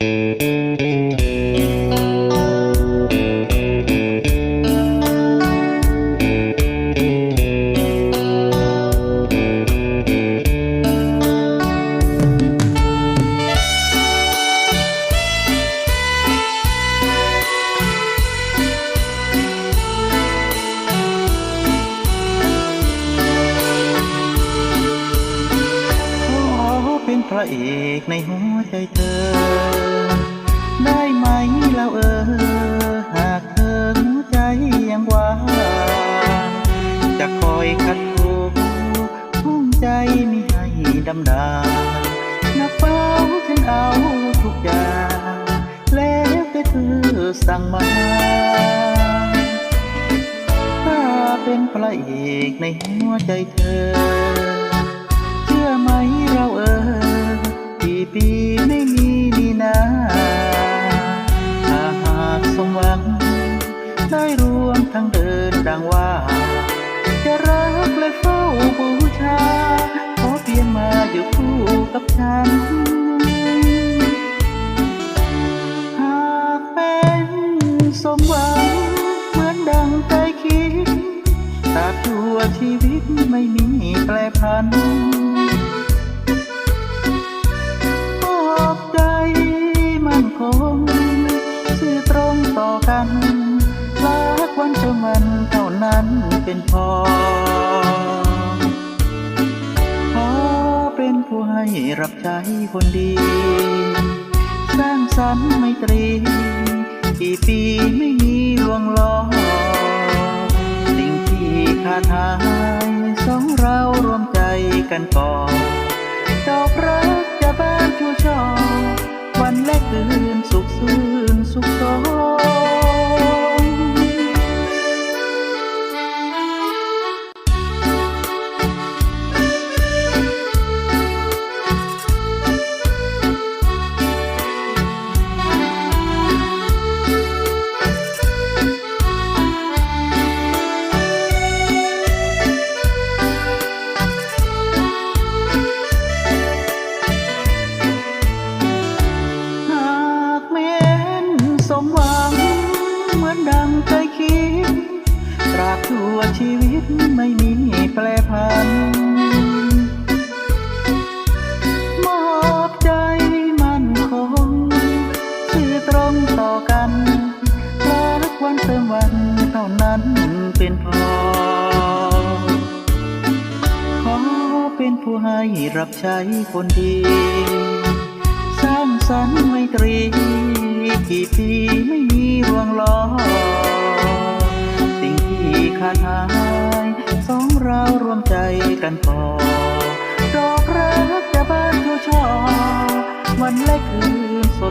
ข เป็นพระเอกในหัวใจเธอ ได้ไหมเล่าเออ หากเธอหัวใจยังว่างจะคอยขัดถูห้องใจไม่ให้ดำดานักเฝ้าฉันเอาทุกอย่างแล้วแต่เธอสั่งมาถ้าเป็นพระเอกในหัวใจเธอ ปีไม่มีนี่นาถ้าหากสมหวัง ได้รวมทั้งเดินดังว่า จะรักและเฝ้าบูชา ขอเพียงมาอยู่คู่กับฉัน หากเป็นสมหวัง เหมือนดังใจคิดตราบชั่วชีวิตไม่มีแปรพัน มันเท่านั้นเป็นพอ ขอเป็นผู้ให้รับใช้คนดี สร้างสรรค์ไมตรี กี่ปีไม่มีลวงล้อ สิ่งที่ขาดหายสองเรารวมใจกันก่อนดอกรักจะบ้านชูช่อวันและคืนสุข ชั่วชีวิตไม่มีแปรผันมอบใจมั่นคงสื่อตรงต่อกันรักวันเติมวันเท่านั้นเป็นพอ ขอเป็นผู้ให้รับใช้คนดี สร้างสรรค์ไมตรีกี่ปีไม่มีรวงล้อ ขาดหายสองเรารวมใจกันต่อดอกรักจะบานชูช่อวันและคืนส